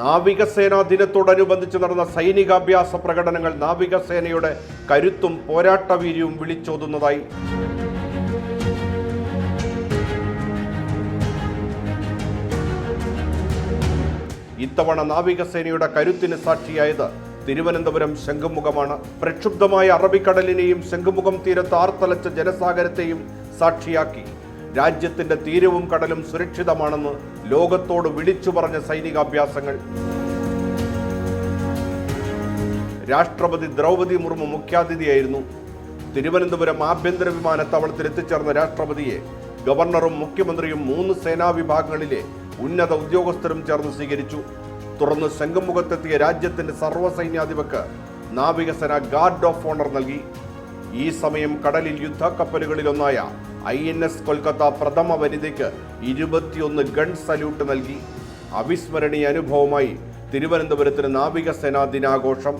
നാവികസേനാ ദിനത്തോടനുബന്ധിച്ച് നടന്ന സൈനികാഭ്യാസ പ്രകടനങ്ങൾ നാവികസേനയുടെ കരുത്തും പോരാട്ടവീര്യവും വിളിച്ചോതുന്നതായി. ഇത്തവണ നാവികസേനയുടെ കരുത്തിന് സാക്ഷിയായത് തിരുവനന്തപുരം ശംഖുമുഖമാണ്. പ്രക്ഷുബ്ധമായ അറബിക്കടലിനെയും ശംഖുമുഖം തീരത്ത് ആർത്തലച്ച ജനസാഗരത്തെയും സാക്ഷിയാക്കി. രാജ്യത്തിന്റെ തീരവും കടലും സുരക്ഷിതമാണെന്ന് ലോകത്തോട് വിളിച്ചു പറഞ്ഞ സൈനികാഭ്യാസങ്ങൾ. രാഷ്ട്രപതി ദ്രൗപതി മുർമു മുഖ്യാതിഥിയായിരുന്നു. തിരുവനന്തപുരം ആഭ്യന്തര വിമാനത്താവളത്തിൽ എത്തിച്ചേർന്ന രാഷ്ട്രപതിയെ ഗവർണറും മുഖ്യമന്ത്രിയും മൂന്ന് സേനാ വിഭാഗങ്ങളിലെ ഉന്നത ഉദ്യോഗസ്ഥരും ചേർന്ന് സ്വീകരിച്ചു. തുടർന്ന് ശംഖുമുഖത്തെത്തിയ രാജ്യത്തിന്റെ സർവസൈന്യാധിപക്ക് നാവികസേന ഗാർഡ് ഓഫ് ഓണർ നൽകി. ഈ സമയം കടലിൽ യുദ്ധക്കപ്പലുകളിലൊന്നായ ഐ എൻ എസ് കൊൽക്കത്ത പ്രഥമ വനിതയ്ക്ക് ഇരുപത്തിയൊന്ന് ഗൺ സല്യൂട്ട് നൽകി. അവിസ്മരണീയ അനുഭവമായി തിരുവനന്തപുരത്തിന് നാവികസേനാ ദിനാഘോഷം.